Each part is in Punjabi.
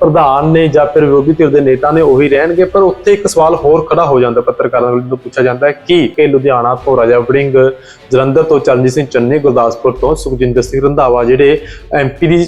ਪ੍ਰਧਾਨ ਨੇ ਜਾਂ ਫਿਰ ਵਿਰੋਧੀ ਧਿਰ ਦੇ ਨੇਤਾ ਨੇ ਉਹੀ ਰਹਿਣਗੇ, ਪਰ ਉੱਥੇ ਇੱਕ ਸਵਾਲ ਹੋਰ ਖੜਾ ਹੋ ਜਾਂਦਾ ਪੱਤਰਕਾਰਾਂ ਵੱਲੋਂ ਜਦੋਂ ਪੁੱਛਿਆ ਜਾਂਦਾ ਹੈ ਕਿ ਇਹ ਲੁਧਿਆਣਾ ਤੋਂ ਰਾਜਾ ਵੜਿੰਗ, ਜਲੰਧਰ ਤੋਂ ਚਰਨਜੀਤ ਸਿੰਘ ਚੰਨੀ, ਗੁਰਦਾਸਪੁਰ ਤੋਂ ਸੁਖਜਿੰਦਰ ਸਿੰਘ ਰੰਧਾਵਾ, ਜਿਹੜੇ ਐਮਪੀ ਦੀ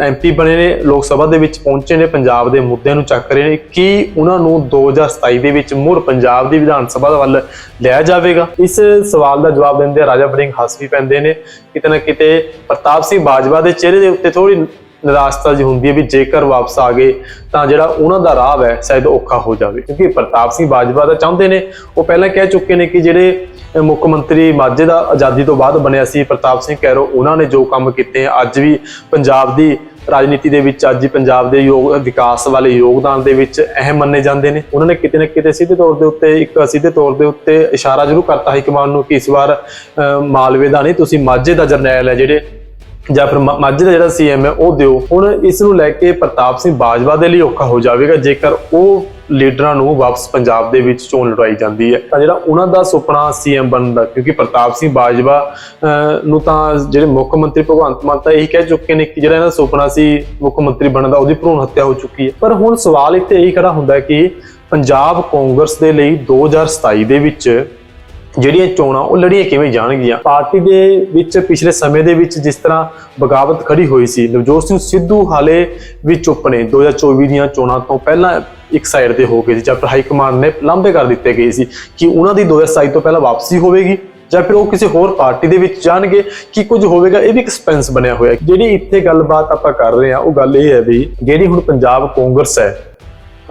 ਐਮਪੀ ਬਣੇ ਨੇ, ਲੋਕ ਸਭਾ ਦੇ ਵਿੱਚ ਪਹੁੰਚੇ ਨੇ, ਪੰਜਾਬ ਦੇ ਮੁੱਦਿਆਂ ਨੂੰ ਚੱਕ ਰਹੇ ਨੇ, ਕਿ ਉਹਨਾਂ ਨੂੰ 2027 ਦੇ ਵਿੱਚ ਮੁੜ ਪੰਜਾਬ ਦੀ ਵਿਧਾਨ ਸਭਾ ਵੱਲ ਲਿਆ ਜਾਵੇਗਾ? ਇਸ ਸਵਾਲ ਦਾ ਜਵਾਬ ਦਿੰਦੇ ਰਾਜਾ ਵੜਿੰਗ ਹੱਸ ਵੀ ਪੈਂਦੇ ਨੇ। ਕਿਤੇ ਨਾ ਕਿਤੇ ਪ੍ਰਤਾਪ ਸਿੰਘ ਬਾਜਵਾ ਦੇ ਚਿਹਰੇ ਦੇ ਉੱਤੇ ਥੋੜੀ ਨਿਰਾਸ਼ਤਾ ਜੀ ਹੁੰਦੀ ਹੈ ਵੀ ਜੇਕਰ ਵਾਪਸ ਆ ਗਏ ਤਾਂ ਜਿਹੜਾ ਉਹਨਾਂ ਦਾ ਰਾਹ ਹੈ ਸ਼ਾਇਦ ਔਖਾ ਹੋ ਜਾਵੇ। ਕਿਉਂਕਿ ਪ੍ਰਤਾਪ ਸਿੰਘ ਬਾਜਵਾ ਦਾ ਚਾਹੁੰਦੇ ਨੇ, ਉਹ ਪਹਿਲਾਂ ਕਹਿ ਚੁੱਕੇ ਨੇ ਕਿ ਜਿਹੜੇ ਮੁੱਖ ਮੰਤਰੀ ਮਾਝੇ ਦਾ ਆਜ਼ਾਦੀ ਤੋਂ ਬਾਅਦ ਬਣਿਆ ਸੀ, ਪ੍ਰਤਾਪ ਸਿੰਘ ਕੈਰੋ ਉਹਨਾਂ ਨੇ ਜੋ ਕੰਮ ਕੀਤੇ ਅੱਜ ਵੀ ਪੰਜਾਬ ਦੀ ਰਾਜਨੀਤੀ ਦੇ ਵਿੱਚ, ਅੱਜ ਹੀ ਪੰਜਾਬ ਦੇ ਯੋਗ, ਵਿਕਾਸ ਵਾਲੇ ਯੋਗਦਾਨ ਦੇ ਵਿੱਚ ਅਹਿਮ ਮੰਨੇ ਜਾਂਦੇ ਨੇ। ਉਹਨਾਂ ਨੇ ਕਿਤੇ ਨਾ ਕਿਤੇ ਸਿੱਧੇ ਤੌਰ ਦੇ ਉੱਤੇ, ਇੱਕ ਸਿੱਧੇ ਤੌਰ ਦੇ ਉੱਤੇ ਇਸ਼ਾਰਾ ਜ਼ਰੂਰ ਕਰਤਾ ਹਾਈ ਕਮਾਂਡ ਨੂੰ ਕਿ ਇਸ ਵਾਰ, ਅਹ, ਮਾਲਵੇ ਦਾ ਨਹੀਂ, ਤੁਸੀਂ ਮਾਝੇ ਦਾ ਜਰਨੈਲ ਹੈ ਜਿਹੜੇ ਜਾਂ ਫਿਰ ਮਾਝੇ ਦਾ ਜਿਹੜਾ ਸੀਐਮ ਹੈ, ਉਹ ਦਿਓ। ਹੁਣ ਇਸ ਨੂੰ ਲੈ ਕੇ ਪ੍ਰਤਾਪ ਸਿੰਘ ਬਾਜਵਾ ਦੇ ਲਈ ਔਖਾ ਹੋ ਜਾਵੇਗਾ, ਜੇਕਰ ਉਹ ਲੀਡਰਾਂ ਨੂੰ ਵਾਪਸ ਪੰਜਾਬ ਦੇ ਵਿੱਚ ਚੋਣ ਲੜਾਈ ਜਾਂਦੀ ਹੈ। ਤਾਂ ਜਿਹੜਾ ਉਹਨਾਂ ਦਾ ਸੁਪਨਾ ਸੀਐਮ ਬਣਨ ਦਾ ਕਿਉਂਕਿ ਪ੍ਰਤਾਪ ਸਿੰਘ ਬਾਜਵਾ ਨੂੰ ਤਾਂ ਜਿਹੜੇ ਮੁੱਖ ਮੰਤਰੀ ਭਗਵੰਤ ਮਾਨ ਤਾਂ ਇਹੀ ਕਹਿ ਚੁੱਕੇ ਨੇ ਕਿ ਜਿਹੜਾ ਇਹਨਾਂ ਦਾ ਸੁਪਨਾ ਸੀ ਮੁੱਖ ਮੰਤਰੀ ਬਣਨ ਦਾ, ਉਹਦੀ ਭਰੂਣ ਹੱਤਿਆ ਹੋ ਚੁੱਕੀ ਹੈ। ਪਰ ਹੁਣ ਸਵਾਲ ਇੱਥੇ ਇਹੀ ਖੜਾ ਹੁੰਦਾ ਕਿ ਪੰਜਾਬ ਕਾਂਗਰਸ ਦੇ ਲਈ 2027 ਦੇ ਵਿੱਚ ਜਿਹੜੀਆਂ ਚੋਣਾਂ ਉਹ ਲੜੀਆਂ ਕਿਵੇਂ ਜਾਣਗੀਆਂ? ਪਾਰਟੀ ਦੇ ਵਿੱਚ ਪਿਛਲੇ ਸਮੇਂ ਦੇ ਵਿੱਚ ਜਿਸ ਤਰ੍ਹਾਂ ਬਗਾਵਤ ਖੜੀ ਹੋਈ ਸੀ, ਨਵਜੋਤ ਸਿੰਘ ਸਿੱਧੂ ਹਾਲੇ ਵੀ ਚੁੱਪ ਨੇ। 2024 ਦੀਆਂ ਚੋਣਾਂ ਤੋਂ ਪਹਿਲਾਂ ਇੱਕ ਸਾਈਡ ਤੇ ਹੋ ਗਏ ਸੀ ਜਦ ਫਿਰ ਹਾਈ ਕਮਾਂਡ ਨੇ ਲਾਂਭੇ ਕਰ ਦਿੱਤੇ ਗਏ ਸੀ। ਕਿ ਉਹਨਾਂ ਦੀ 2027 ਤੋਂ ਪਹਿਲਾਂ ਵਾਪਸੀ ਹੋਵੇਗੀ, ਜਾਂ ਫਿਰ ਉਹ ਕਿਸੇ ਹੋਰ ਪਾਰਟੀ ਦੇ ਵਿੱਚ ਜਾਣਗੇ, ਕਿ ਕੁਝ ਹੋਵੇਗਾ, ਇਹ ਵੀ ਇੱਕ ਸਸਪੈਂਸ ਬਣਿਆ ਹੋਇਆ ਜਿਹੜੀ ਇੱਥੇ ਗੱਲਬਾਤ ਆਪਾਂ ਕਰ ਰਹੇ ਹਾਂ, ਉਹ ਗੱਲ ਇਹ ਹੈ ਵੀ ਜਿਹੜੀ ਹੁਣ ਪੰਜਾਬ ਕਾਂਗਰਸ ਹੈ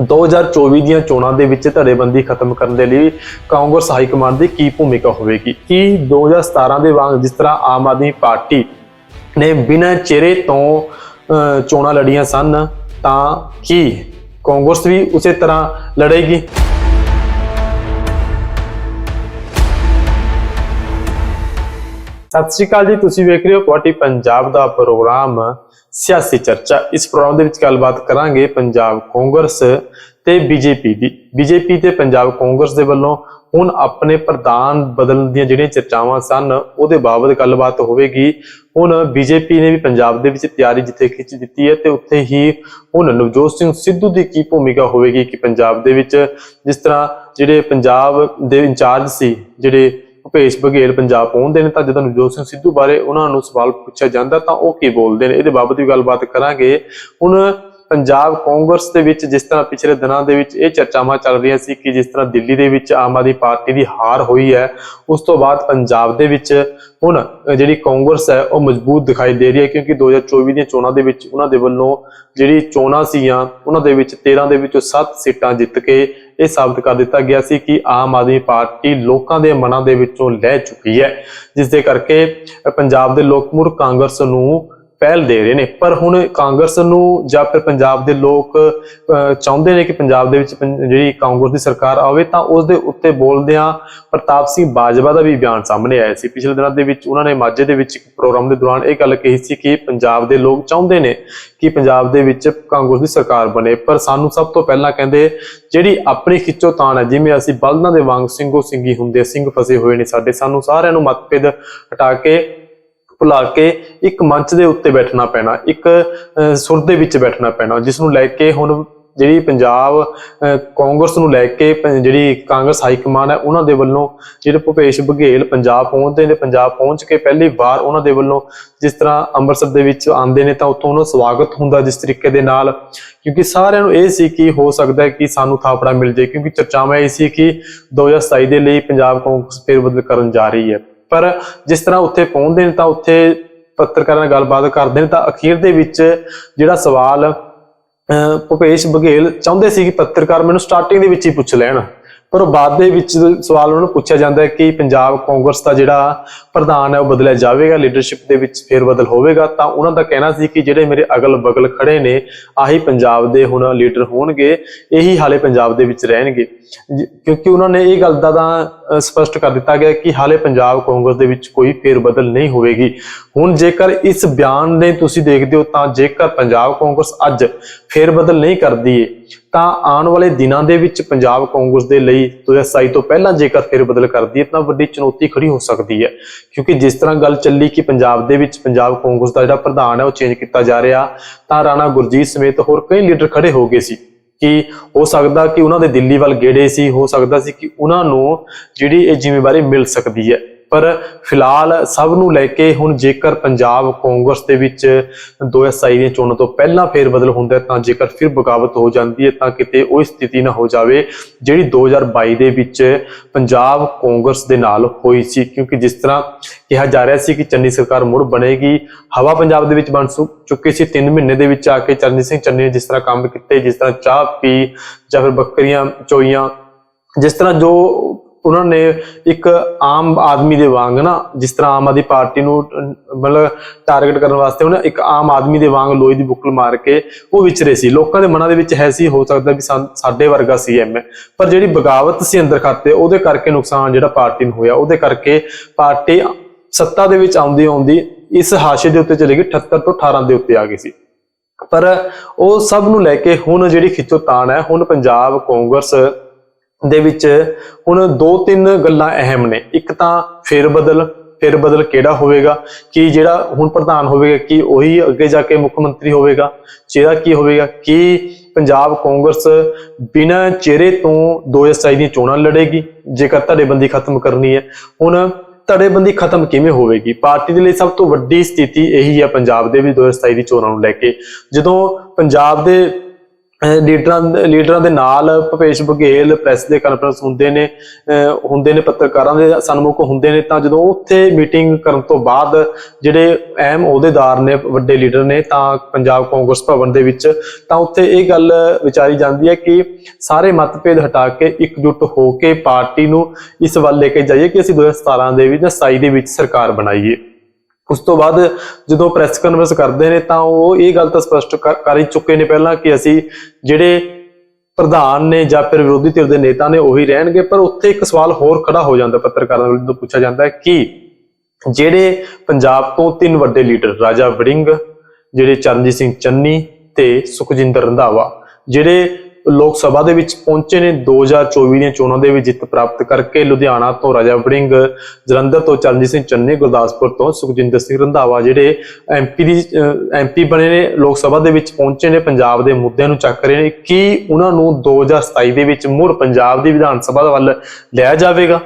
2024 ਦੀਆਂ ਚੋਣਾਂ ਦੇ ਵਿੱਚ ਧੜੇਬੰਦੀ ਖਤਮ ਕਰਨ ਦੇ ਲਈ ਕਾਂਗਰਸ ਹਾਈ ਕਮਾਂਡ ਦੀ ਕੀ ਭੂਮਿਕਾ ਹੋਵੇਗੀ? ਕੀ 2017 ਦੇ ਵਾਂਗ ਜਿਸ ਤਰ੍ਹਾਂ ਆਮ ਆਦਮੀ ਪਾਰਟੀ ਨੇ ਬਿਨਾਂ ਚਿਹਰੇ ਤੋਂ ਚੋਣਾਂ ਲੜੀਆਂ ਸਨ, ਤਾਂ ਕੀ ਕਾਂਗਰਸ ਵੀ ਉਸੇ ਤਰ੍ਹਾਂ ਲੜੇਗੀ? ਸਤਿ ਸ਼੍ਰੀ ਅਕਾਲ ਜੀ, ਤੁਸੀਂ ਵੇਖ ਰਹੇ ਹੋ ਕੁਆਟੀ ਪੰਜਾਬ ਦਾ ਪ੍ਰੋਗਰਾਮ। ਸਿਆਸੀ ਚਰਚਾ। ਇਸ ਪ੍ਰੋਗਰਾਮ ਦੇ ਵਿੱਚ ਗੱਲਬਾਤ ਕਰਾਂਗੇ ਪੰਜਾਬ ਕਾਂਗਰਸ ਤੇ ਬੀਜੇਪੀ ਦੀ। ਬੀਜੇਪੀ ਤੇ ਪੰਜਾਬ ਕਾਂਗਰਸ ਦੇ ਵੱਲੋਂ ਹੁਣ ਆਪਣੇ ਪ੍ਰਧਾਨ ਬਦਲਣ ਦੀਆਂ ਜਿਹੜੀਆਂ ਚਰਚਾਵਾਂ ਸਨ, ਉਹਦੇ ਬਾਬਤ ਗੱਲਬਾਤ ਹੋਵੇਗੀ। ਹੁਣ ਬੀਜੇਪੀ ਨੇ ਵੀ ਪੰਜਾਬ ਦੇ ਵਿੱਚ ਤਿਆਰੀ ਜਿੱਥੇ ਖਿੱਚ ਦਿੱਤੀ ਹੈ ਤੇ ਉੱਥੇ ਹੀ ਹੁਣ ਨਵਜੋਤ ਸਿੰਘ ਸਿੱਧੂ ਦੀ ਕੀ ਭੂਮਿਕਾ ਹੋਵੇਗੀ ਕਿ ਪੰਜਾਬ ਦੇ ਵਿੱਚ ਜਿਸ ਤਰ੍ਹਾਂ ਜਿਹੜੇ ਪੰਜਾਬ ਦੇ ਇੰਚਾਰਜ ਸੀ, ਜਿਹੜੇ ਭੁਪੇਸ਼ ਬਘੇਲ ਪੰਜਾਬ ਪਹੁੰਚਦੇ ਨੇ ਤਾਂ ਜਦੋਂ ਨਵਜੋਤ ਸਿੰਘ ਸਿੱਧੂ ਬਾਰੇ ਉਹਨਾਂ ਨੂੰ ਸਵਾਲ ਪੁੱਛਿਆ ਜਾਂਦਾ ਤਾਂ ਉਹ ਕੀ ਬੋਲਦੇ ਨੇ? ਇਹਦੇ ਬਾਬਤ ਵੀ ਗੱਲਬਾਤ ਕਰਾਂਗੇ। ਹੁਣ ਪੰਜਾਬ ਕਾਂਗਰਸ ਦੇ ਵਿੱਚ ਜਿਸ ਤਰ੍ਹਾਂ ਪਿਛਲੇ ਦਿਨਾਂ ਦੇ ਵਿੱਚ ਇਹ ਚਰਚਾਵਾਂ ਚੱਲ ਰਹੀਆਂ ਸੀ ਕਿ ਜਿਸ ਤਰ੍ਹਾਂ ਦਿੱਲੀ ਦੇ ਵਿੱਚ ਆਮ ਆਦਮੀ ਪਾਰਟੀ ਦੀ ਹਾਰ ਹੋਈ ਹੈ, ਉਸ ਤੋਂ ਬਾਅਦ ਪੰਜਾਬ ਦੇ ਵਿੱਚ ਹੁਣ ਜਿਹੜੀ ਕਾਂਗਰਸ ਹੈ, ਉਹ ਮਜ਼ਬੂਤ ਦਿਖਾਈ ਦੇ ਰਹੀ ਹੈ ਕਿਉਂਕਿ 2024 ਦੀਆਂ ਚੋਣਾਂ ਦੇ ਵਿੱਚ ਉਹਨਾਂ ਦੇ ਵੱਲੋਂ ਜਿਹੜੀ ਚੋਣਾਂ ਸੀਆਂ ਉਹਨਾਂ ਦੇ ਵਿੱਚ 13 ਦੇ ਵਿੱਚੋਂ 7 ਸੀਟਾਂ ਜਿੱਤ ਕੇ ਇਹ ਸਾਬਤ ਕਰ ਦਿੱਤਾ ਗਿਆ ਸੀ ਕਿ ਆਮ ਆਦਮੀ ਪਾਰਟੀ ਲੋਕਾਂ ਦੇ ਮਨਾਂ ਦੇ ਵਿੱਚੋਂ ਲੈ ਚੁੱਕੀ ਹੈ। ਜਿਸ ਦੇ ਕਰਕੇ ਪੰਜਾਬ ਦੇ ਲੋਕ ਮੁੜ ਕਾਂਗਰਸ ਨੂੰ ਪਹਿਲ ਦੇ ਰਹੇ ਨੇ। ਪਰ ਹੁਣ ਕਾਂਗਰਸ ਨੂੰ ਜਾਂ ਫਿਰ ਪੰਜਾਬ ਦੇ ਲੋਕ ਚਾਹੁੰਦੇ ਨੇ ਕਿ ਪੰਜਾਬ ਦੇ ਵਿੱਚ ਜਿਹੜੀ ਕਾਂਗਰਸ ਦੀ ਸਰਕਾਰ ਆਵੇ ਤਾਂ ਉਸ ਦੇ ਉੱਤੇ ਬੋਲਦਿਆਂ ਪ੍ਰਤਾਪ ਸਿੰਘ ਬਾਜਵਾ ਦਾ ਵੀ ਬਿਆਨ ਸਾਹਮਣੇ ਆਇਆ ਸੀ। ਪਿਛਲੇ ਦਿਨਾਂ ਦੇ ਵਿੱਚ ਉਹਨਾਂ ਨੇ ਮਾਝੇ ਦੇ ਵਿੱਚ ਇੱਕ ਪ੍ਰੋਗਰਾਮ ਦੇ ਦੌਰਾਨ ਇਹ ਗੱਲ ਕਹੀ ਸੀ ਕਿ ਪੰਜਾਬ ਦੇ ਲੋਕ ਚਾਹੁੰਦੇ ਨੇ ਕਿ ਪੰਜਾਬ ਦੇ ਵਿੱਚ ਕਾਂਗਰਸ ਦੀ ਸਰਕਾਰ ਬਣੇ। ਪਰ ਸਾਨੂੰ ਸਭ ਤੋਂ ਪਹਿਲਾਂ ਕਹਿੰਦੇ, ਜਿਹੜੀ ਆਪਣੀ ਖਿੱਚੋਤਾਣ ਹੈ, ਜਿਵੇਂ ਅਸੀਂ ਬਲਦਾਂ ਦੇ ਵਾਂਗ ਸਿੰਘੋ ਸਿੰਘੀ ਹੁੰਦੇ, ਸਿੰਘ ਫਸੇ ਹੋਏ ਨੇ ਸਾਡੇ, ਸਾਨੂੰ ਸਾਰਿਆਂ ਨੂੰ ਮਤਭੇਦ ਹਟਾ ਕੇ ਭੁਲਾ ਕੇ ਇੱਕ ਮੰਚ ਦੇ ਉੱਤੇ ਬੈਠਣਾ ਪੈਣਾ ਇੱਕ ਸੁਰ ਦੇ ਵਿੱਚ ਬੈਠਣਾ ਪੈਣਾ ਜਿਸ ਨੂੰ ਲੈ ਕੇ ਹੁਣ ਜਿਹੜੀ ਪੰਜਾਬ ਅਹ, ਕਾਂਗਰਸ ਨੂੰ ਲੈ ਕੇ ਜਿਹੜੀ ਕਾਂਗਰਸ ਹਾਈ ਕਮਾਂਡ ਹੈ ਉਹਨਾਂ ਦੇ ਵੱਲੋਂ ਜਿਹੜੇ ਭੁਪੇਸ਼ ਬਘੇਲ ਪੰਜਾਬ ਪਹੁੰਚਦੇ ਨੇ ਪੰਜਾਬ ਪਹੁੰਚ ਕੇ ਪਹਿਲੀ ਵਾਰ ਉਹਨਾਂ ਦੇ ਵੱਲੋਂ ਜਿਸ ਤਰ੍ਹਾਂ ਅੰਮ੍ਰਿਤਸਰ ਦੇ ਵਿੱਚ ਆਉਂਦੇ ਨੇ ਤਾਂ ਉੱਥੋਂ ਉਹਨਾਂ ਦਾ ਸਵਾਗਤ ਹੁੰਦਾ ਜਿਸ ਤਰੀਕੇ ਦੇ ਨਾਲ ਕਿਉਂਕਿ ਸਾਰਿਆਂ ਨੂੰ ਇਹ ਸੀ ਕਿ ਹੋ ਸਕਦਾ ਹੈ ਕਿ ਸਾਨੂੰ ਥਾਪੜਾ ਮਿਲ ਜਾਏ ਕਿਉਂਕਿ ਚਰਚਾਵਾਂ ਇਹ ਸੀ ਕਿ 2027 ਦੇ ਲਈ ਪੰਜਾਬ ਕਾਂਗਰਸ ਫੇਰ ਬਦਲ ਕਰਨ ਜਾ ਰਹੀ ਹੈ। ਪਰ ਜਿਸ ਤਰ੍ਹਾਂ ਉੱਥੇ ਪਹੁੰਚਦੇ ਨੇ ਤਾਂ ਉੱਥੇ ਪੱਤਰਕਾਰਾਂ ਨਾਲ ਗੱਲਬਾਤ ਕਰਦੇ ਨੇ, ਤਾਂ ਅਖੀਰ ਦੇ ਵਿੱਚ ਜਿਹੜਾ ਸਵਾਲ, ਅਹ ਭੁਪੇਸ਼ ਬਘੇਲ ਚਾਹੁੰਦੇ ਸੀ ਕਿ ਪੱਤਰਕਾਰ ਮੈਨੂੰ ਸਟਾਰਟਿੰਗ ਦੇ ਵਿੱਚ ਹੀ ਪੁੱਛ ਲੈਣ। ਪਰ ਉਹ ਬਾਅਦ ਦੇ ਵਿੱਚ ਸਵਾਲ ਉਹਨਾਂ ਨੂੰ ਪੁੱਛਿਆ ਜਾਂਦਾ ਹੈ ਕਿ ਪੰਜਾਬ ਕਾਂਗਰਸ ਦਾ ਜਿਹੜਾ ਪ੍ਰਧਾਨ ਹੈ ਉਹ ਬਦਲਿਆ ਜਾਵੇਗਾ ਲੀਡਰਸ਼ਿਪ ਦੇ ਵਿੱਚ ਫੇਰ ਬਦਲ ਹੋਵੇਗਾ, ਤਾਂ ਉਹਨਾਂ ਦਾ ਕਹਿਣਾ ਸੀ ਕਿ ਜਿਹੜੇ ਮੇਰੇ ਅਗਲ ਬਗਲ ਖੜੇ ਨੇ, ਆਹੀ ਪੰਜਾਬ ਦੇ ਹੁਣ ਲੀਡਰ ਹੋਣਗੇ, ਇਹੀ ਹਾਲੇ ਪੰਜਾਬ ਦੇ ਵਿੱਚ ਰਹਿਣਗੇ। ਕਿਉਂਕਿ ਉਹਨਾਂ ਨੇ ਇਹ ਗੱਲ ਦਾ ਤਾਂ ਸਪਸ਼ਟ ਕਰ ਦਿੱਤਾ ਗਿਆ ਕਿ ਹਾਲੇ ਪੰਜਾਬ ਕਾਂਗਰਸ ਦੇ ਵਿੱਚ ਕੋਈ ਫੇਰ ਬਦਲ ਨਹੀਂ ਹੋਵੇਗੀ। ਹੁਣ ਜੇਕਰ ਇਸ ਬਿਆਨ ਨੇ ਤੁਸੀਂ ਦੇਖਦੇ ਹੋ, ਤਾਂ ਜੇਕਰ ਪੰਜਾਬ ਕਾਂਗਰਸ ਅੱਜ ਫੇਰ ਬਦਲ ਨਹੀਂ ਕਰਦੀ ਏ ਤਾਂ ਆਉਣ ਵਾਲੇ ਦਿਨਾਂ ਦੇ ਵਿੱਚ ਪੰਜਾਬ ਕਾਂਗਰਸ ਦੇ ਲਈ 2027 ਤੋਂ ਪਹਿਲਾਂ ਜੇਕਰ ਫਿਰ ਬਦਲ ਕਰਦੀ ਹੈ ਤਾਂ ਵੱਡੀ ਚੁਣੌਤੀ ਖੜੀ ਹੋ ਸਕਦੀ ਹੈ। ਕਿਉਂਕਿ ਜਿਸ ਤਰ੍ਹਾਂ ਗੱਲ ਚੱਲੀ ਕਿ ਪੰਜਾਬ ਦੇ ਵਿੱਚ ਪੰਜਾਬ ਕਾਂਗਰਸ ਦਾ ਜਿਹੜਾ ਪ੍ਰਧਾਨ ਹੈ, ਉਹ ਚੇਂਜ ਕੀਤਾ ਜਾ ਰਿਹਾ, ਤਾਂ ਰਾਣਾ ਗੁਰਜੀਤ ਸਮੇਤ ਹੋਰ ਕਈ ਲੀਡਰ ਖੜੇ ਹੋ ਗਏ ਸੀ ਕਿ ਹੋ ਸਕਦਾ ਕਿ ਉਹਨਾਂ ਦੇ ਦਿੱਲੀ ਵੱਲ ਗੇੜੇ ਸੀ, ਹੋ ਸਕਦਾ ਸੀ ਕਿ ਉਹਨਾਂ ਨੂੰ ਜਿਹੜੀ ਇਹ ਜ਼ਿੰਮੇਵਾਰੀ ਮਿਲ ਸਕਦੀ ਹੈ। ਪਰ ਫਿਲਹਾਲ ਸਭ ਨੂੰ ਲੈ ਕੇ ਹੁਣ ਜੇਕਰ ਪੰਜਾਬ ਕਾਂਗਰਸ ਦੇ ਵਿੱਚ 2027 ਦੀਆਂ ਚੋਣਾਂ ਤੋਂ ਪਹਿਲਾਂ ਫੇਰ ਬਦਲ ਹੁੰਦਾ ਤਾਂ ਜੇਕਰ ਫਿਰ ਬਗਾਵਤ ਹੋ ਜਾਂਦੀ ਹੈ, ਤਾਂ ਕਿਤੇ ਉਹ ਸਥਿਤੀ ਨਾ ਹੋ ਜਾਵੇ, ਜਿਹੜੀ 2022 ਦੇ ਵਿੱਚ ਪੰਜਾਬ ਕਾਂਗਰਸ ਦੇ ਨਾਲ ਹੋਈ ਸੀ। ਕਿਉਂਕਿ ਜਿਸ ਤਰ੍ਹਾਂ ਕਿਹਾ ਜਾ ਰਿਹਾ ਸੀ ਕਿ ਚੰਨੀ ਸਰਕਾਰ ਮੁੜ ਬਣੇਗੀ, ਹਵਾ ਪੰਜਾਬ ਦੇ ਵਿੱਚ ਬਣ ਸੁ- ਚੁੱਕੀ ਸੀ। 3 ਮਹੀਨੇ ਦੇ ਵਿੱਚ ਆ ਕੇ ਚਰਨਜੀਤ ਸਿੰਘ ਚੰਨੀ ਨੇ ਜਿਸ ਤਰ੍ਹਾਂ ਕੰਮ ਕੀਤੇ, ਜਿਸ ਤਰ੍ਹਾਂ ਚਾਹ ਪੀ ਜਾਂ ਫਿਰ ਬੱਕਰੀਆਂ ਚੋਈਆਂ, ਜਿਸ ਤਰ੍ਹਾਂ ਜੋ ਉਹਨਾਂ ਨੇ ਇੱਕ ਆਮ ਆਦਮੀ ਦੇ ਵਾਂਗ ਨਾ, ਜਿਸ ਤਰ੍ਹਾਂ ਆਮ ਆਦਮੀ ਪਾਰਟੀ ਨੂੰ ਮਤਲਬ ਟਾਰਗੇਟ ਕਰਨ ਵਾਸਤੇ ਉਹਨੇ ਇੱਕ ਆਮ ਆਦਮੀ ਦੇ ਵਾਂਗ ਲੋਹੇ ਦੀ ਬੁੱਕਲ ਮਾਰ ਕੇ ਉਹ ਵਿਚਰੇ ਸੀ। ਲੋਕਾਂ ਦੇ ਮਨਾਂ ਦੇ ਵਿੱਚ ਹੈ ਸੀ, ਹੋ ਸਕਦਾ ਵੀ ਸਾਡੇ ਵਰਗਾ ਸੀਐਮ ਹੈ। ਪਰ ਜਿਹੜੀ ਬਗਾਵਤ ਸੀ ਅੰਦਰ ਖਾਤੇ ਉਹਦੇ ਕਰਕੇ ਨੁਕਸਾਨ ਜਿਹੜਾ ਪਾਰਟੀ ਨੂੰ ਹੋਇਆ। ਉਹਦੇ ਕਰਕੇ ਪਾਰਟੀ ਸੱਤਾ ਦੇ ਵਿੱਚ ਆਉਂਦੀ ਆਉਂਦੀ ਇਸ ਹਾਸ਼ੇ ਦੇ ਉੱਤੇ ਚਲੇ ਗਈ 78 ਤੋਂ 18 ਦੇ ਉੱਤੇ ਆ ਗਈ ਸੀ। ਪਰ ਉਹ ਸਭ ਨੂੰ ਲੈ ਕੇ ਹੁਣ ਜਿਹੜੀ ਖਿੱਚੋ ਤਾਣ ਹੈ, ਹੁਣ ਪੰਜਾਬ, ਕਾਂਗਰਸ ਦੇ ਵਿੱਚ ਹੁਣ ਦੋ ਤਿੰਨ ਗੱਲਾਂ ਅਹਿਮ ਨੇ। ਇੱਕ ਤਾਂ ਫੇਰ ਬਦਲ ਫੇਰ ਬਦਲ ਕਿਹੜਾ ਹੋਵੇਗਾ? ਕਿ ਜਿਹੜਾ ਹੁਣ ਪ੍ਰਧਾਨ ਹੋਵੇਗਾ, ਕਿ ਉਹੀ ਅੱਗੇ ਜਾ ਕੇ ਮੁੱਖ ਮੰਤਰੀ ਹੋਵੇਗਾ? ਚਿਹਰਾ ਕੀ ਹੋਵੇਗਾ? ਕਿ ਪੰਜਾਬ ਕਾਂਗਰਸ ਬਿਨਾਂ ਚਿਹਰੇ ਤੋਂ 2027 ਦੀਆਂ ਚੋਣਾਂ ਲੜੇਗੀ? ਜੇਕਰ ਧੜੇਬੰਦੀ ਖਤਮ ਕਰਨੀ ਹੈ, ਹੁਣ ਧੜੇਬੰਦੀ ਖਤਮ ਕਿਵੇਂ ਹੋਵੇਗੀ? ਪਾਰਟੀ ਦੇ ਲਈ ਸਭ ਤੋਂ ਵੱਡੀ ਸਥਿਤੀ ਇਹੀ ਹੈ ਪੰਜਾਬ ਦੇ ਵੀ 2027 ਦੀ ਚੋਣਾਂ ਨੂੰ ਲੈ ਕੇ। ਜਦੋਂ ਪੰਜਾਬ ਦੇ ਲੀਡਰਾਂ ਲੀਡਰਾਂ ਦੇ ਨਾਲ ਭਪੇਸ਼ ਬਘੇਲ ਪ੍ਰੈਸ ਦੇ ਕਾਨਫਰੰਸ ਹੁੰਦੇ ਨੇ ਹੁੰਦੇ ਨੇ ਪੱਤਰਕਾਰਾਂ ਦੇ ਸਨਮੁਖ ਹੁੰਦੇ ਨੇ, ਤਾਂ ਜਦੋਂ ਉੱਥੇ ਮੀਟਿੰਗ ਕਰਨ ਤੋਂ ਬਾਅਦ ਜਿਹੜੇ ਅਹਿਮ ਅਹੁਦੇਦਾਰ ਨੇ, ਵੱਡੇ ਲੀਡਰ ਨੇ, ਤਾਂ ਪੰਜਾਬ ਕਾਂਗਰਸ ਭਵਨ ਦੇ ਵਿੱਚ, ਤਾਂ ਉੱਥੇ ਇਹ ਗੱਲ ਵਿਚਾਰੀ ਜਾਂਦੀ ਹੈ ਕਿ ਸਾਰੇ ਮਤਭੇਦ ਹਟਾ ਕੇ ਇਕਜੁੱਟ ਹੋ ਕੇ ਪਾਰਟੀ ਨੂੰ ਇਸ ਵੱਲ ਲੈ ਕੇ ਜਾਈਏ ਕਿ ਅਸੀਂ 2017 ਦੇ ਵਿੱਚ ਜਾਂ 27 ਦੇ ਵਿੱਚ ਸਰਕਾਰ ਬਣਾਈਏ। ਉਸ ਤੋਂ ਬਾਅਦ ਜਦੋਂ ਪ੍ਰੈਸ ਕਾਨਫਰੰਸ ਕਰਦੇ ਨੇ ਤਾਂ ਉਹ ਇਹ ਗੱਲ ਤਾਂ ਸਪਸ਼ਟ ਕਰ ਕਰ ਹੀ ਚੁੱਕੇ ਨੇ ਪਹਿਲਾਂ ਕਿ ਅਸੀਂ ਜਿਹੜੇ ਪ੍ਰਧਾਨ ਨੇ ਜਾਂ ਫਿਰ ਵਿਰੋਧੀ ਧਿਰ ਦੇ ਨੇਤਾ ਨੇ ਉਹੀ ਰਹਿਣਗੇ, ਪਰ ਉੱਥੇ ਇੱਕ ਸਵਾਲ ਹੋਰ ਖੜਾ ਹੋ ਜਾਂਦਾ ਪੱਤਰਕਾਰਾਂ ਵੱਲੋਂ ਜਦੋਂ ਪੁੱਛਿਆ ਜਾਂਦਾ ਹੈ ਕਿ ਜਿਹੜੇ ਪੰਜਾਬ ਤੋਂ ਤਿੰਨ ਵੱਡੇ ਲੀਡਰ, ਰਾਜਾ ਵੜਿੰਗ, ਜਿਹੜੇ ਚਰਨਜੀਤ ਸਿੰਘ ਚੰਨੀ ਤੇ ਸੁਖਜਿੰਦਰ ਰੰਧਾਵਾ, ਜਿਹੜੇ ਲੋਕ ਸਭਾ ਦੇ ਵਿੱਚ ਪਹੁੰਚੇ ਨੇ। 2024 ਦੀਆਂ ਚੋਣਾਂ ਦੇ ਵਿੱਚ ਜਿੱਤ ਪ੍ਰਾਪਤ ਕਰਕੇ ਲੁਧਿਆਣਾ ਤੋਂ ਰਾਜਾ ਵੜਿੰਗ, ਜਲੰਧਰ ਤੋਂ ਚਰਨਜੀਤ ਸਿੰਘ ਚੰਨੀ, ਗੁਰਦਾਸਪੁਰ ਤੋਂ ਸੁਖਜਿੰਦਰ ਸਿੰਘ ਰੰਧਾਵਾ ਜਿਹੜੇ ਐਮਪੀ ਦੀ ਐਮਪੀ ਬਣੇ ਨੇ, ਲੋਕ ਸਭਾ ਦੇ ਵਿੱਚ ਪਹੁੰਚੇ ਨੇ, ਪੰਜਾਬ ਦੇ ਮੁੱਦਿਆਂ ਨੂੰ ਚੱਕ ਰਹੇ ਨੇ। ਕੀ ਉਹਨਾਂ ਨੂੰ 2027 ਦੇ ਵਿੱਚ ਮੁੜ ਪੰਜਾਬ ਦੀ ਵਿਧਾਨ ਸਭਾ ਵੱਲ ਲਿਆ ਜਾਵੇਗਾ?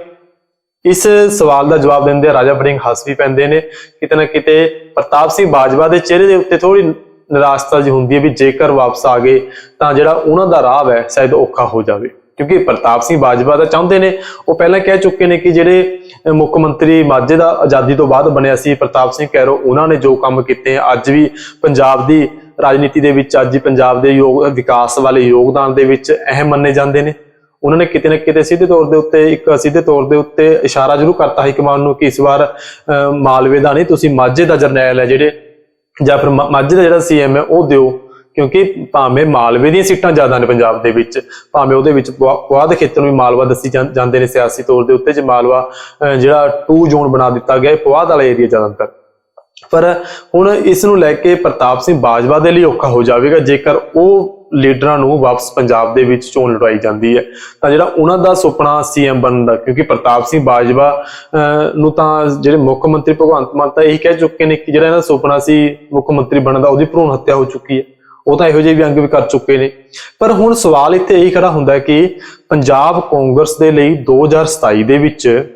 ਇਸ ਸਵਾਲ ਦਾ ਜਵਾਬ ਦਿੰਦੇ ਰਾਜਾ ਵੜਿੰਗ ਹੱਸ ਵੀ ਪੈਂਦੇ ਨੇ। ਕਿਤੇ ਨਾ ਕਿਤੇ ਪ੍ਰਤਾਪ ਸਿੰਘ ਬਾਜਵਾ ਦੇ ਚਿਹਰੇ ਦੇ ਉੱਤੇ ਥੋੜੀ ਨਿਰਾਸ਼ਤਾ ਜੀ ਹੁੰਦੀ ਹੈ ਵੀ ਜੇਕਰ ਵਾਪਸ ਆ ਗਏ ਤਾਂ ਜਿਹੜਾ ਉਹਨਾਂ ਦਾ ਰਾਹ ਹੈ ਸ਼ਾਇਦ ਔਖਾ ਹੋ ਜਾਵੇ। ਕਿਉਂਕਿ ਪ੍ਰਤਾਪ ਸਿੰਘ ਬਾਜਵਾ ਦਾ ਚਾਹੁੰਦੇ ਨੇ ਉਹ ਪਹਿਲਾਂ ਕਹਿ ਚੁੱਕੇ ਨੇ ਕਿ ਜਿਹੜੇ ਮੁੱਖ ਮੰਤਰੀ ਮਾਝੇ ਦਾ ਆਜ਼ਾਦੀ ਤੋਂ ਬਾਅਦ ਬਣਿਆ ਸੀ ਪ੍ਰਤਾਪ ਸਿੰਘ ਕੈਰੋ ਉਹਨਾਂ ਨੇ ਜੋ ਕੰਮ ਕੀਤੇ ਅੱਜ ਵੀ ਪੰਜਾਬ ਦੀ ਰਾਜਨੀਤੀ ਦੇ ਵਿੱਚ ਅੱਜ ਪੰਜਾਬ ਦੇ ਯੋਗ ਵਿਕਾਸ ਵਾਲੇ ਯੋਗਦਾਨ ਦੇ ਵਿੱਚ ਅਹਿਮ ਮੰਨੇ ਜਾਂਦੇ ਨੇ। ਉਹਨਾਂ ਨੇ ਕਿਤੇ ਨਾ ਕਿਤੇ ਸਿੱਧੇ ਤੌਰ ਦੇ ਉੱਤੇ ਇੱਕ ਸਿੱਧੇ ਤੌਰ ਦੇ ਉੱਤੇ ਇਸ਼ਾਰਾ ਜ਼ਰੂਰ ਕਰਤਾ ਹਾਈ ਕਮਾਨ ਨੂੰ ਕਿ ਇਸ ਵਾਰ ਅਹ, ਮਾਲਵੇ ਦਾ ਨਹੀਂ ਤੁਸੀਂ ਮਾਝੇ ਦਾ ਜਰਨੈਲ ਹੈ ਜਿਹੜੇ ਜਾਂ ਫਿਰ ਮਾ- ਦਾ ਜਿਹੜਾ ਸੀਐਮ ਹੈ ਉਹ ਦਿਓ। ਕਿਉਂਕਿ ਭਾਵੇਂ ਮਾਲਵੇ ਦੀਆਂ ਸੀਟਾਂ ਜ਼ਿਆਦਾ ਨੇ ਪੰਜਾਬ ਦੇ ਵਿੱਚ ਭਾਵੇਂ ਉਹਦੇ ਵਿੱਚ ਪੁਆ- ਪੁਆਧ ਦੇ ਖੇਤਰ ਨੂੰ ਵੀ ਮਾਲਵਾ ਦੱਸੀ ਜਾਂਦੇ ਨੇ ਸਿਆਸੀ ਤੌਰ ਦੇ ਉੱਤੇ ਜੇ ਮਾਲਵਾ ਅਹ, ਜਿਹੜਾ 2 ਜ਼ੋਨ ਬਣਾ ਦਿੱਤਾ ਗਿਆ ਇਹ ਪੁਆਧ ਵਾਲਾ ਏਰੀਆ ਜ਼ਿਆਦਾਤਰ। ਪਰ ਹੁਣ ਇਸ ਨੂੰ ਲੈ ਕੇ ਪ੍ਰਤਾਪ ਸਿੰਘ ਬਾਜਵਾ ਦੇ ਲਈ ਔਖਾ ਹੋ ਜਾਵੇਗਾ ਜੇਕਰ ਉਹ ਲੀਡਰਾਂ ਨੂੰ ਵਾਪਸ ਪੰਜਾਬ ਦੇ ਵਿੱਚ ਚੋਣ ਲੜਾਈ ਜਾਂਦੀ ਹੈ। ਤਾਂ ਜਿਹੜਾ ਉਹਨਾਂ ਦਾ ਸੁਪਨਾ ਸੀਐਮ ਬਣਨ ਦਾ ਕਿਉਂਕਿ ਪ੍ਰਤਾਪ ਸਿੰਘ ਬਾਜਵਾ ਅਹ, ਨੂੰ ਤਾਂ ਜਿਹੜੇ ਮੁੱਖ ਮੰਤਰੀ ਭਗਵੰਤ ਮਾਨ ਤਾਂ ਇਹੀ ਕਹਿ ਚੁੱਕੇ ਨੇ ਕਿ ਜਿਹੜਾ ਇਹਨਾਂ ਦਾ ਸੁਪਨਾ ਸੀ ਮੁੱਖ ਮੰਤਰੀ ਬਣਨ ਦਾ ਉਹਦੀ ਭਰੂਣ ਹੱਤਿਆ ਹੋ ਚੁੱਕੀ ਹੈ। ਉਹ ਤਾਂ ਇਹੋ ਜਿਹੇ ਵੀ ਅੰਗ ਵੀ ਕਰ ਚੁੱਕੇ ਨੇ। ਪਰ ਹੁਣ ਸਵਾਲ ਇੱਥੇ ਇਹੀ ਖੜਾ ਹੁੰਦਾ ਕਿ ਪੰਜਾਬ ਕਾਂਗਰਸ ਦੇ ਲਈ 2027 ਦੇ ਵਿੱਚ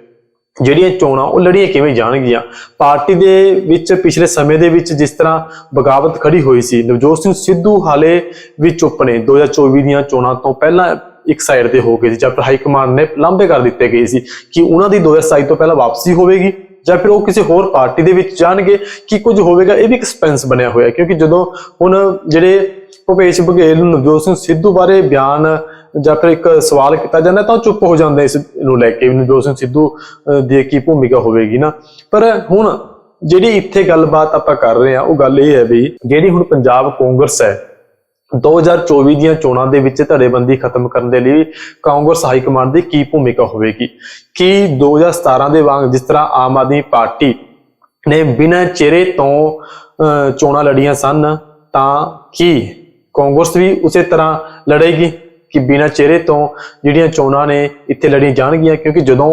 ਜਿਹੜੀਆਂ ਚੋਣਾਂ, ਉਹ ਲੜੀਆਂ ਕਿਵੇਂ ਜਾਣਗੀਆਂ? ਪਾਰਟੀ ਦੇ ਵਿੱਚ ਪਿਛਲੇ ਸਮੇਂ ਦੇ ਵਿੱਚ ਜਿਸ ਤਰ੍ਹਾਂ ਬਗਾਵਤ ਖੜੀ ਹੋਈ ਸੀ, ਨਵਜੋਤ ਸਿੰਘ ਸਿੱਧੂ ਹਾਲੇ ਵੀ ਚੁੱਪ ਨੇ। 2024 ਦੀਆਂ ਚੋਣਾਂ ਤੋਂ ਪਹਿਲਾਂ ਇੱਕ ਸਾਈਡ ਤੇ ਹੋ ਗਏ ਸੀ, ਜਾਂ ਫਿਰ ਹਾਈ ਕਮਾਂਡ ਨੇ ਲਾਂਭੇ ਕਰ ਦਿੱਤੇ ਗਏ ਸੀ ਕਿ ਉਹਨਾਂ ਦੀ 2027 ਤੋਂ ਪਹਿਲਾਂ ਵਾਪਸੀ ਹੋਵੇਗੀ, ਜਾਂ ਫਿਰ ਉਹ ਕਿਸੇ ਹੋਰ ਪਾਰਟੀ ਦੇ ਵਿੱਚ ਜਾਣਗੇ ਕਿ ਕੁਝ ਹੋਵੇਗਾ, ਇਹ ਵੀ ਇੱਕ ਸਸਪੈਂਸ ਬਣਿਆ ਹੋਇਆ ਕਿਉਂਕਿ ਜਦੋਂ ਹੁਣ ਜਿਹੜੇ ਭੁਪੇਸ਼ ਬਘੇਲ ਨੂੰ ਨਵਜੋਤ ਸਿੰਘ ਸਿੱਧੂ ਬਾਰੇ ਬਿਆਨ ਜਾਂ ਫਿਰ ਇੱਕ ਸਵਾਲ ਕੀਤਾ ਜਾਂਦਾ ਤਾਂ ਉਹ ਚੁੱਪ ਹੋ ਜਾਂਦਾ ਇਸ ਨੂੰ ਲੈ ਕੇ ਨਵਜੋਤ ਸਿੰਘ ਸਿੱਧੂ ਦੀ ਕੀ ਭੂਮਿਕਾ ਹੋਵੇਗੀ ਨਾ। ਪਰ ਹੁਣ ਜਿਹੜੀ ਇੱਥੇ ਗੱਲਬਾਤ ਆਪਾਂ ਕਰ ਰਹੇ ਹਾਂ ਉਹ ਗੱਲ ਇਹ ਹੈ ਵੀ ਜਿਹੜੀ ਹੁਣ ਪੰਜਾਬ ਕਾਂਗਰਸ ਹੈ 2024 ਦੀਆਂ ਚੋਣਾਂ ਦੇ ਵਿੱਚ ਧੜੇਬੰਦੀ ਖਤਮ ਕਰਨ ਦੇ ਲਈ ਕਾਂਗਰਸ ਹਾਈ ਕਮਾਂਡ ਦੀ ਕੀ ਭੂਮਿਕਾ ਹੋਵੇਗੀ? ਕੀ 2017 ਦੇ ਵਾਂਗ ਜਿਸ ਤਰ੍ਹਾਂ ਆਮ ਆਦਮੀ ਪਾਰਟੀ ਨੇ ਬਿਨਾਂ ਚਿਹਰੇ ਤੋਂ ਅਹ, ਚੋਣਾਂ ਲੜੀਆਂ ਸਨ ਤਾਂ ਕੀ ਕਾਂਗਰਸ ਵੀ ਉਸੇ ਤਰ੍ਹਾਂ ਲੜੇਗੀ? ਕਿ ਬਿਨਾਂ ਚਿਹਰੇ ਤੋਂ ਜਿਹੜੀਆਂ ਚੋਣਾਂ ਨੇ ਇੱਥੇ ਲੜੀਆਂ ਜਾਣਗੀਆਂ, ਕਿਉਂਕਿ ਜਦੋਂ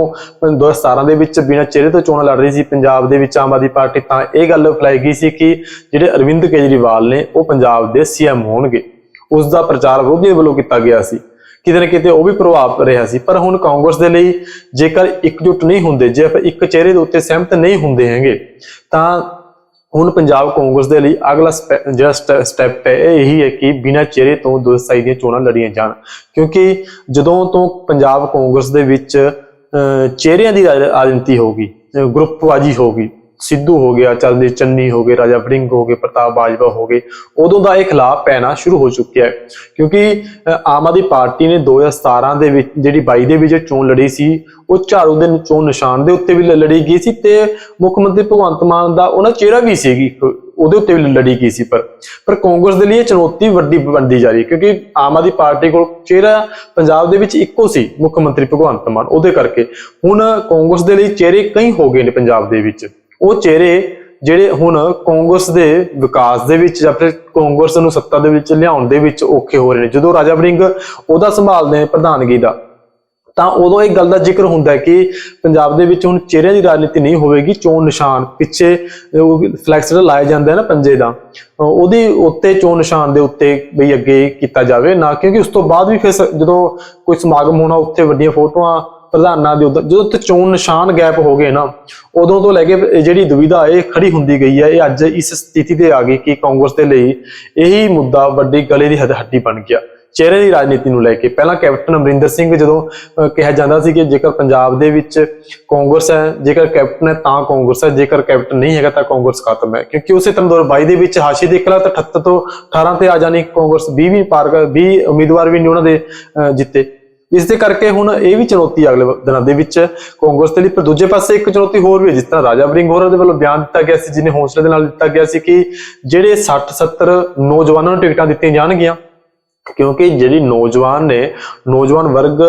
2017 ਦੇ ਵਿੱਚ ਬਿਨਾਂ ਚਿਹਰੇ ਤੋਂ ਚੋਣਾਂ ਲੜ ਰਹੀ ਸੀ ਪੰਜਾਬ ਦੇ ਵਿੱਚ ਆਮ ਆਦਮੀ ਪਾਰਟੀ, ਤਾਂ ਇਹ ਗੱਲ ਫੈਲਾਈ ਗਈ ਸੀ ਕਿ ਜਿਹੜੇ ਅਰਵਿੰਦ ਕੇਜਰੀਵਾਲ ਨੇ, ਉਹ ਪੰਜਾਬ ਦੇ ਸੀਐਮ ਹੋਣਗੇ। ਉਸ ਦਾ ਪ੍ਰਚਾਰ ਵਿਰੋਧੀਆਂ ਵੱਲੋਂ ਕੀਤਾ ਗਿਆ ਸੀ। ਕਿਤੇ ਨਾ ਕਿਤੇ ਉਹ ਵੀ ਪ੍ਰਭਾਵ ਰਿਹਾ ਸੀ। ਪਰ ਹੁਣ ਕਾਂਗਰਸ ਦੇ ਲਈ ਜੇਕਰ ਇਕਜੁੱਟ ਨਹੀਂ ਹੁੰਦੇ, ਜੇ ਆਪਾਂ ਇੱਕ ਚਿਹਰੇ ਦੇ ਉੱਤੇ ਸਹਿਮਤ ਨਹੀਂ ਹੁੰਦੇ ਹੈਗੇ, ਤਾਂ ਹੁਣ ਪੰਜਾਬ ਕਾਂਗਰਸ ਦੇ ਲਈ ਅਗਲਾ ਸਪੈ- ਜਿਹੜਾ ਸਟੈਪ ਹੈ ਇਹ ਇਹੀ ਹੈ ਕਿ ਬਿਨਾਂ ਚਿਹਰੇ ਤੋਂ 2027 ਦੀਆਂ ਚੋਣਾਂ ਲੜੀਆਂ ਜਾਣ। ਕਿਉਂਕਿ ਜਦੋਂ ਤੋਂ ਪੰਜਾਬ ਕਾਂਗਰਸ ਦੇ ਵਿੱਚ ਅਹ, ਚਿਹਰਿਆਂ ਦੀ ਰਾਜ- ਰਾਜਨੀਤੀ ਹੋਗੀ ਗਰੁੱਪਵਾਜੀ ਹੋਗੀ ਸਿੱਧੂ ਹੋ ਗਿਆ ਚਰਨਜੀਤ ਚੰਨੀ ਹੋ ਗਏ, ਰਾਜਾ ਵੜਿੰਗ ਹੋ ਗਏ, ਪ੍ਰਤਾਪ ਬਾਜਵਾ ਹੋ ਗਏ, ਉਦੋਂ ਦਾ ਇਹ ਖਿਲਾਫ ਪੈਣਾ ਸ਼ੁਰੂ ਹੋ ਚੁੱਕਿਆ ਹੈ। ਕਿਉਂਕਿ ਆਮ ਆਦਮੀ ਪਾਰਟੀ ਨੇ 2017 ਦੇ ਵਿੱਚ ਜਿਹੜੀ 22 ਦੇ ਵਿੱਚ ਚੋਣ ਲੜੀ ਸੀ, ਉਹ ਝਾੜੂ ਦੇ ਚੋਣ ਨਿਸ਼ਾਨ ਦੇ ਉੱਤੇ ਵੀ ਲੜੀ ਗਈ ਸੀ ਤੇ ਮੁੱਖ ਮੰਤਰੀ ਭਗਵੰਤ ਮਾਨ ਦਾ ਉਹਨਾਂ ਚਿਹਰਾ ਵੀ ਸੀਗੀ ਉਹਦੇ ਉੱਤੇ ਵੀ ਲੜੀ ਗਈ ਸੀ ਪਰ ਪਰ ਕਾਂਗਰਸ ਦੇ ਲਈ ਇਹ ਚੁਣੌਤੀ ਵੱਡੀ ਬਣਦੀ ਜਾ ਰਹੀ ਕਿਉਂਕਿ ਆਮ ਆਦਮੀ ਪਾਰਟੀ ਕੋਲ ਚਿਹਰਾ ਪੰਜਾਬ ਦੇ ਵਿੱਚ ਇੱਕੋ ਸੀ ਮੁੱਖ ਮੰਤਰੀ ਭਗਵੰਤ ਮਾਨ, ਉਹਦੇ ਕਰਕੇ। ਹੁਣ ਕਾਂਗਰਸ ਦੇ ਲਈ ਚਿਹਰੇ ਕਈ ਹੋ ਗਏ ਨੇ ਪੰਜਾਬ ਦੇ ਵਿੱਚ। ਉਹ ਚਿਹਰੇ ਜਿਹੜੇ ਹੁਣ ਕਾਂਗਰਸ ਦੇ ਵਿਕਾਸ ਦੇ ਵਿੱਚ ਜਾਂ ਫਿਰ ਕਾਂਗਰਸ ਨੂੰ ਸੱਤਾ ਦੇ ਵਿੱਚ ਲਿਆਉਣ ਦੇ ਵਿੱਚ ਔਖੇ ਹੋ ਰਹੇ ਨੇ। ਜਦੋਂ ਰਾਜਾ ਵਰਿੰਗ ਉਹਦਾ ਸੰਭਾਲਦੇ ਨੇ ਪ੍ਰਧਾਨਗੀ ਦਾ, ਤਾਂ ਉਦੋਂ ਇਹ ਗੱਲ ਦਾ ਜ਼ਿਕਰ ਹੁੰਦਾ ਹੈ ਕਿ ਪੰਜਾਬ ਦੇ ਵਿੱਚ ਹੁਣ ਚਿਹਰਿਆਂ ਦੀ ਰਾਜਨੀਤੀ ਨਹੀਂ ਹੋਵੇਗੀ, ਚੋਣ ਨਿਸ਼ਾਨ ਪਿੱਛੇ ਫਲੈਕਸ ਜਿਹੜਾ ਲਾਇਆ ਜਾਂਦਾ ਹੈ ਨਾ ਪੰਜੇ ਦਾ ਉਹਦੀ ਉੱਤੇ ਚੋਣ ਨਿਸ਼ਾਨ ਦੇ ਉੱਤੇ ਵੀ ਅੱਗੇ ਕੀਤਾ ਜਾਵੇ, ਨਾ ਕਿਉਂਕਿ ਉਸ ਤੋਂ ਬਾਅਦ ਵੀ ਫਿਰ ਜਦੋਂ ਕੋਈ ਸਮਾਗਮ ਹੋਣਾ, ਉੱਥੇ ਵੱਡੀਆਂ ਫੋਟੋਆਂ ਪ੍ਰਧਾਨਾਂ ਦੇ ਉੱਤੇ ਜਦੋਂ ਤੇ ਚੋਣ ਨਿਸ਼ਾਨ ਗੈਪ ਹੋ ਗਏ ਨਾ ਉਦੋਂ ਤੋਂ ਲੈ ਕੇ ਜਿਹੜੀ ਦੁਵਿਧਾ ਇਹ ਖੜੀ ਹੁੰਦੀ ਗਈ ਹੈ ਇਹ ਅੱਜ ਇਸ ਸਥਿਤੀ ਤੇ ਆ ਗਈ ਕਿ ਕਾਂਗਰਸ ਦੇ ਲਈ ਇਹੀ ਮੁੱਦਾ ਵੱਡੀ ਗਲੇ ਦੀ ਹੱਡੀ ਬਣ ਗਿਆ। ਚਿਹਰੇ ਦੀ ਰਾਜਨੀਤੀ ਨੂੰ ਲੈ ਕੇ ਪਹਿਲਾਂ ਕੈਪਟਨ ਅਮਰਿੰਦਰ ਸਿੰਘ ਜਦੋਂ ਕਿਹਾ ਜਾਂਦਾ ਸੀ ਕਿ ਜੇਕਰ ਪੰਜਾਬ ਦੇ ਵਿੱਚ ਕਾਂਗਰਸ ਹੈ ਜੇਕਰ ਕੈਪਟਨ ਹੈ ਤਾਂ ਕਾਂਗਰਸ ਹੈ ਜੇਕਰ ਕੈਪਟਨ ਨਹੀਂ ਹੈਗਾ ਤਾਂ ਕਾਂਗਰਸ ਖਤਮ ਹੈ। ਕਿਉਂਕਿ ਉਸੇ ਤਰ੍ਹਾਂ 2022 ਦੇ ਵਿੱਚ ਹਾਸ਼ੀ ਦੇ ਇਕਲਾ ਤਾਂ 78 ਤੋਂ 18 ਤੇ ਆ ਜਾਣੀ ਕਾਂਗਰਸ 20 ਵੀ ਪਾਰ ਕਰ 20 ਉਮੀਦਵਾਰ ਵੀ ਨਹੀਂ ਉਹਨਾਂ ਦੇ ਅਹ, ਜਿੱਤੇ। ਇਸ ਦੇ ਕਰਕੇ ਹੁਣ ਇਹ ਵੀ ਚੁਣੌਤੀ ਅਗਲੇ ਦਿਨਾਂ ਦੇ ਵਿੱਚ ਕਾਂਗਰਸ ਦੇ ਲਈ, ਪਰ ਦੂਜੇ ਪਾਸੇ ਇੱਕ ਚੁਣੌਤੀ ਹੋਰ ਵੀ ਹੈ, ਜਿਸ ਤਰ੍ਹਾਂ ਰਾਜਾ ਵੜਿੰਗ ਹੋਰਾਂ ਦੇ ਵੱਲੋਂ ਬਿਆਨ ਦਿੱਤਾ ਗਿਆ ਸੀ ਜਿਹਨੇ ਹੌਸਲੇ ਦੇ ਨਾਲ ਦਿੱਤਾ ਗਿਆ ਸੀ ਕਿ ਜਿਹੜੇ 60 70 ਨੌਜਵਾਨਾਂ ਨੂੰ ਟਿਕਟਾਂ ਦਿੱਤੀਆਂ ਜਾਣਗੀਆਂ, ਕਿਉਂਕਿ ਜਿਹੜੀ ਨੌਜਵਾਨ ਨੇ, ਨੌਜਵਾਨ ਵਰਗ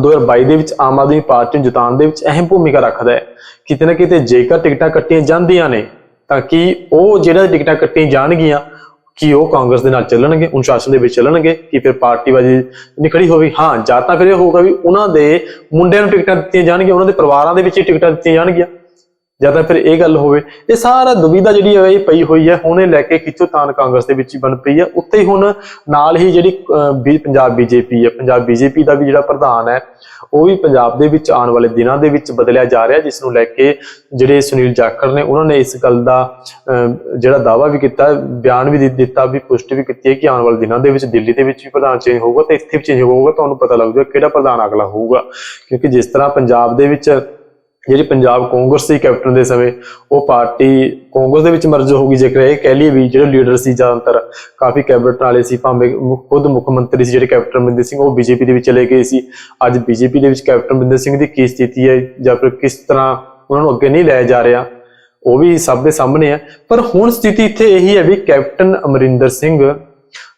2022 ਦੇ ਵਿੱਚ ਆਮ ਆਦਮੀ ਪਾਰਟੀ ਨੂੰ ਜਿਤਾਉਣ ਦੇ ਵਿੱਚ ਅਹਿਮ ਭੂਮਿਕਾ ਰੱਖਦਾ ਹੈ। ਕਿਤੇ ਨਾ ਕਿਤੇ ਜੇਕਰ ਟਿਕਟਾਂ ਕੱਟੀਆਂ ਜਾਂਦੀਆਂ ਨੇ, ਤਾਂ ਕਿ ਉਹ ਜਿਹੜਾ ਟਿਕਟਾਂ ਕੱਟੀਆਂ ਜਾਣਗੀਆਂ ਕਿ ਉਹ ਕਾਂਗਰਸ ਦੇ ਨਾਲ ਚੱਲਣਗੇ ਅਨੁਸ਼ਾਸਨ ਦੇ ਵਿੱਚ ਚੱਲਣਗੇ, ਕਿ ਫਿਰ ਪਾਰਟੀਬਾਜ਼ੀ ਨਹੀਂ ਹੋਵੇ। ਹਾਂ, ਜਾਂ ਤਾਂ ਫਿਰ ਇਹ ਹੋਊਗਾ ਵੀ ਉਹਨਾਂ ਦੇ ਮੁੰਡਿਆਂ ਨੂੰ ਟਿਕਟਾਂ ਦਿੱਤੀਆਂ ਜਾਣਗੀਆਂ, ਉਹਨਾਂ ਦੇ ਪਰਿਵਾਰਾਂ ਦੇ ਵਿੱਚ ਹੀ ਟਿਕਟਾਂ ਦਿੱਤੀਆਂ ਜਾਣਗੀਆਂ। ਜਾਂ ਤਾਂ ਫਿਰ ਇਹ ਗੱਲ ਹੋਵੇ ਇਹ ਸਾਰਾ ਦੁਵਿਧਾ ਜਿਹੜੀ ਹੈ ਇਹ ਪਈ ਹੋਈ ਹੈ ਹੁਣੇ ਲੈ ਕੇ ਖਿੱਚੋਤਾਣ ਕਾਂਗਰਸ ਦੇ ਵਿੱਚ ਹੀ ਬਣ ਪਈ ਹੈ। ਉੱਤੇ ਹੀ ਹੁਣ ਨਾਲ ਹੀ ਜਿਹੜੀ ਬੀ- ਪੰਜਾਬ ਬੀਜੇਪੀ ਹੈ। ਪੰਜਾਬ ਬੀਜੇਪੀ ਦਾ ਵੀ ਜਿਹੜਾ ਪ੍ਰਧਾਨ ਹੈ ਉਹ ਵੀ ਪੰਜਾਬ ਦੇ ਵਿੱਚ ਆਉਣ ਵਾਲੇ ਦਿਨਾਂ ਦੇ ਵਿੱਚ ਬਦਲਿਆ ਜਾ ਰਿਹਾ ਜਿਸ ਨੂੰ ਲੈ ਕੇ ਜਿਹੜੇ ਸੁਨੀਲ ਜਾਖੜ ਨੇ ਉਹਨਾਂ ਨੇ ਇਸ ਗੱਲ ਦਾ ਅਹ, ਜਿਹੜਾ ਦਾਵਾ ਵੀ ਕੀਤਾ ਬਿਆਨ ਵੀ ਦਿੱਤਾ ਵੀ ਪੁਸ਼ਟੀ ਵੀ ਕੀਤੀ ਹੈ ਕਿ ਆਉਣ ਵਾਲੇ ਦਿਨਾਂ ਦੇ ਵਿੱਚ ਦਿੱਲੀ ਦੇ ਵਿੱਚ ਵੀ ਪ੍ਰਧਾਨ ਚੇਂਜ ਹੋਊਗਾ ਤੇ ਇੱਥੇ ਵੀ ਚੇਂਜ ਹੋਊਗਾ। ਤੁਹਾਨੂੰ ਪਤਾ ਲੱਗ ਜਾਊਗਾ ਕਿਹੜਾ ਪ੍ਰਧਾਨ ਅਗਲਾ ਹੋਊਗਾ। ਕਿਉਂਕਿ ਜਿਸ ਤਰ੍ਹਾਂ ਪੰਜਾਬ ਦੇ ਵਿੱਚ ਜਿਹੜੀ ਪੰਜਾਬ ਕਾਂਗਰਸ ਦੀ ਕੈਪਟਨ ਦੇ ਸਮੇਂ ਉਹ ਪਾਰਟੀ ਕਾਂਗਰਸ ਦੇ ਵਿੱਚ ਮਰਜ ਹੋ ਗਈ, ਜੇਕਰ ਇਹ ਕਹਿ ਲਈਏ ਵੀ ਜਿਹੜੇ ਲੀਡਰ ਸੀ ਜ਼ਿਆਦਾਤਰ ਕਾਫੀ ਕੈਬਨਿਟ ਵਾਲੇ ਸੀ, ਭਾਵੇਂ ਖੁਦ ਮੁੱਖ ਮੰਤਰੀ ਸੀ ਜਿਹੜੇ ਕੈਪਟਨ ਅਮਰਿੰਦਰ ਸਿੰਘ ਉਹ ਬੀਜੇਪੀ ਦੇ ਵਿੱਚ ਚਲੇ ਗਏ ਸੀ। ਅੱਜ ਬੀਜੇਪੀ ਦੇ ਵਿੱਚ ਕੈਪਟਨ ਅਮਰਿੰਦਰ ਸਿੰਘ ਦੀ ਕੀ ਸਥਿਤੀ ਹੈ ਜਾਂ ਫਿਰ ਕਿਸ ਤਰ੍ਹਾਂ ਉਹਨਾਂ ਨੂੰ ਅੱਗੇ ਨਹੀਂ ਲਾਇਆ ਜਾ ਰਿਹਾ, ਉਹ ਵੀ ਸਭ ਦੇ ਸਾਹਮਣੇ ਹੈ। ਪਰ ਹੁਣ ਸਥਿਤੀ ਇੱਥੇ ਇਹੀ ਹੈ ਵੀ ਕੈਪਟਨ ਅਮਰਿੰਦਰ ਸਿੰਘ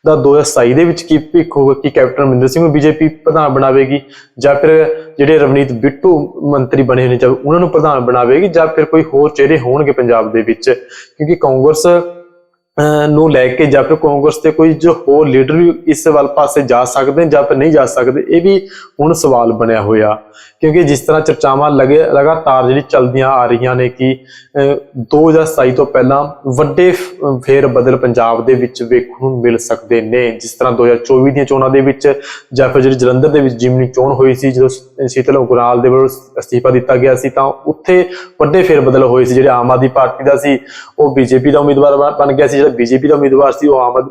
ਦਾ 2027 ਦੇ ਵਿੱਚ ਕੀ ਭਿੱਖ ਹੋਊਗਾ, ਕਿ ਕੈਪਟਨ ਅਮਰਿੰਦਰ ਸਿੰਘ ਨੂੰ ਬੀਜੇਪੀ ਪ੍ਰਧਾਨ ਬਣਾਵੇਗੀ, ਜਾਂ ਫਿਰ ਜਿਹੜੇ ਰਵਨੀਤ ਬਿੱਟੂ ਮੰਤਰੀ ਬਣੇ ਨੇ, ਜਾਂ ਉਹਨਾਂ ਨੂੰ ਪ੍ਰਧਾਨ ਬਣਾਵੇਗੀ, ਜਾਂ ਫਿਰ ਕੋਈ ਹੋਰ ਚਿਹਰੇ ਹੋਣਗੇ ਪੰਜਾਬ ਦੇ ਵਿੱਚ, ਕਿਉਂਕਿ ਕਾਂਗਰਸ ਨੂੰ ਲੈ ਕੇ ਜਾਂ ਫਿਰ ਕਾਂਗਰਸ ਤੇ ਕੋਈ ਜੋ ਹੋਰ ਲੀਡਰ ਵੀ ਇਸ ਵੱਲ ਪਾਸੇ ਜਾ ਸਕਦੇ ਜਾਂ ਫਿਰ ਨਹੀਂ ਜਾ ਸਕਦੇ, ਇਹ ਵੀ ਹੁਣ ਸਵਾਲ ਬਣਿਆ ਹੋਇਆ। ਕਿਉਂਕਿ ਜਿਸ ਤਰ੍ਹਾਂ ਚਰਚਾਵਾਂ ਲਗੇ, ਲਗਾਤਾਰ ਜਿਹੜੀ ਚੱਲਦੀਆਂ ਆ ਰਹੀਆਂ ਨੇ ਕਿ 2027 ਤੋਂ ਪਹਿਲਾਂ ਵੱਡੇ ਫੇਰ ਬਦਲ ਪੰਜਾਬ ਦੇ ਵਿੱਚ ਵੇਖਣ ਨੂੰ ਮਿਲ ਸਕਦੇ ਨੇ। ਜਿਸ ਤਰ੍ਹਾਂ 2024 ਦੀਆਂ ਚੋਣਾਂ ਦੇ ਵਿੱਚ ਜਾਂ ਫਿਰ ਜਿਹੜੀ ਜਲੰਧਰ ਦੇ ਵਿੱਚ ਜਿਮਨੀ ਚੋਣ ਹੋਈ ਸੀ, ਜਦੋਂ ਸ਼ੀਤਲ ਉਗਰਾਲ ਦੇ ਵੱਲੋਂ ਅਸਤੀਫਾ ਦਿੱਤਾ ਗਿਆ ਸੀ, ਤਾਂ ਉੱਥੇ ਵੱਡੇ ਫੇਰ ਬਦਲ ਹੋਏ ਸੀ। ਜਿਹੜੇ ਆਮ ਆਦਮੀ ਪਾਰਟੀ ਦਾ ਸੀ, ਉਹ ਬੀਜੇਪੀ ਦਾ ਉਮੀਦਵਾਰ ਬਣ ਗਿਆ ਸੀ। ਜਿਹੜਾ ਬੀਜੇਪੀ ਦਾ ਉਮੀਦਵਾਰ ਸੀ, ਉਹ ਆਮ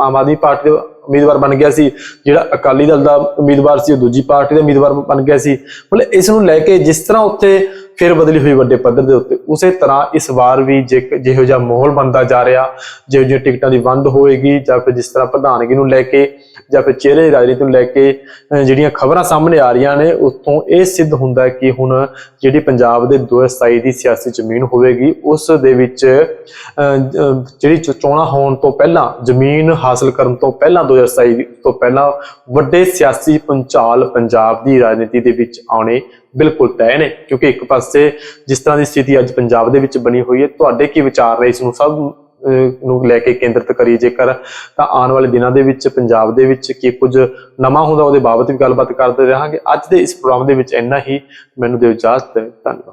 ਆਮ ਆਦਮੀ ਪਾਰਟੀ ਦਾ ਉਮੀਦਵਾਰ ਬਣ ਗਿਆ ਸੀ। ਜਿਹੜਾ ਅਕਾਲੀ ਦਲ ਦਾ ਉਮੀਦਵਾਰ ਸੀ, ਉਹ ਦੂਜੀ ਪਾਰਟੀ ਦਾ ਉਮੀਦਵਾਰ ਬਣ ਗਿਆ ਸੀ। ਮਤਲਬ ਇਸ ਨੂੰ ਲੈ ਕੇ ਜਿਸ ਤਰ੍ਹਾਂ ਉੱਥੇ ਫਿਰ ਬਦਲੀ ਹੋਈ ਵੱਡੇ ਪੱਧਰ ਦੇ ਉੱਤੇ, ਉਸੇ ਤਰ੍ਹਾਂ ਇਸ ਵਾਰ ਵੀ ਜੇ, ਜਿਹੋ ਜਿਹਾ ਮਾਹੌਲ ਬਣਦਾ ਜਾ ਰਿਹਾ, ਜਿਹੋ ਜਿਹੀਆਂ ਟਿਕਟਾਂ ਦੀ ਵੰਡ ਹੋਏਗੀ ਜਾਂ ਫਿਰ ਜਿਸ ਤਰ੍ਹਾਂ ਪ੍ਰਧਾਨਗੀ ਨੂੰ ਲੈ ਕੇ ਜਾਂ ਫਿਰ ਚਿਹਰੇ ਦੀ ਰਾਜਨੀਤੀ ਨੂੰ ਲੈ ਕੇ, ਅਹ, ਜਿਹੜੀਆਂ ਖਬਰਾਂ ਸਾਹਮਣੇ ਆ ਰਹੀਆਂ ਨੇ ਉਤੋਂ ਇਹ ਸਿੱਧ ਹੁੰਦਾ ਕਿ ਹੁਣ ਜਿਹੜੀ ਪੰਜਾਬ ਦੇ 2027 ਦੀ ਸਿਆਸੀ ਜ਼ਮੀਨ ਹੋਵੇਗੀ, ਉਸ ਦੇ ਵਿੱਚ ਜਿਹੜੀ ਚੋਣਾਂ ਹੋਣ ਤੋਂ ਪਹਿਲਾਂ, ਜ਼ਮੀਨ ਹਾਸਲ ਕਰਨ ਤੋਂ ਪਹਿਲਾਂ 2027 ਤੋਂ ਪਹਿਲਾਂ ਵੱਡੇ ਸਿਆਸੀ ਪੰਚਾਲ ਪੰਜਾਬ ਦੀ ਰਾਜਨੀਤੀ ਦੇ ਵਿੱਚ ਆਉਣੇ ਬਿਲਕੁਲ ਤੈਅ ਨੇ। ਕਿਉਂਕਿ ਇੱਕ ਪਾਸੇ ਜਿਸ ਤਰ੍ਹਾਂ ਦੀ ਸਥਿਤੀ ਅੱਜ ਪੰਜਾਬ ਦੇ ਵਿੱਚ ਬਣੀ ਹੋਈ ਹੈ, ਤੁਹਾਡੇ ਕੀ ਵਿਚਾਰ ਨੇ ਇਸ ਨੂੰ? ਸਭ ਨੂੰ ਲੈ ਕੇ ਕੇਂਦਰਿਤ ਕਰੀਏ ਜੇਕਰ ਤਾਂ ਆਉਣ ਵਾਲੇ ਦਿਨਾਂ ਦੇ ਵਿੱਚ ਪੰਜਾਬ ਦੇ ਵਿੱਚ ਕੀ ਕੁਝ ਨਵਾਂ ਹੁੰਦਾ ਉਹਦੇ ਬਾਬਤ ਵੀ ਗੱਲਬਾਤ ਕਰਦੇ ਰਹਾਂਗੇ। ਅੱਜ ਦੇ ਇਸ ਪ੍ਰੋਗਰਾਮ ਦੇ ਵਿੱਚ ਇੰਨਾ ਹੀ। ਮੈਨੂੰ ਦਿਓ ਇਜਾਜ਼ਤ, ਧੰਨਵਾਦ।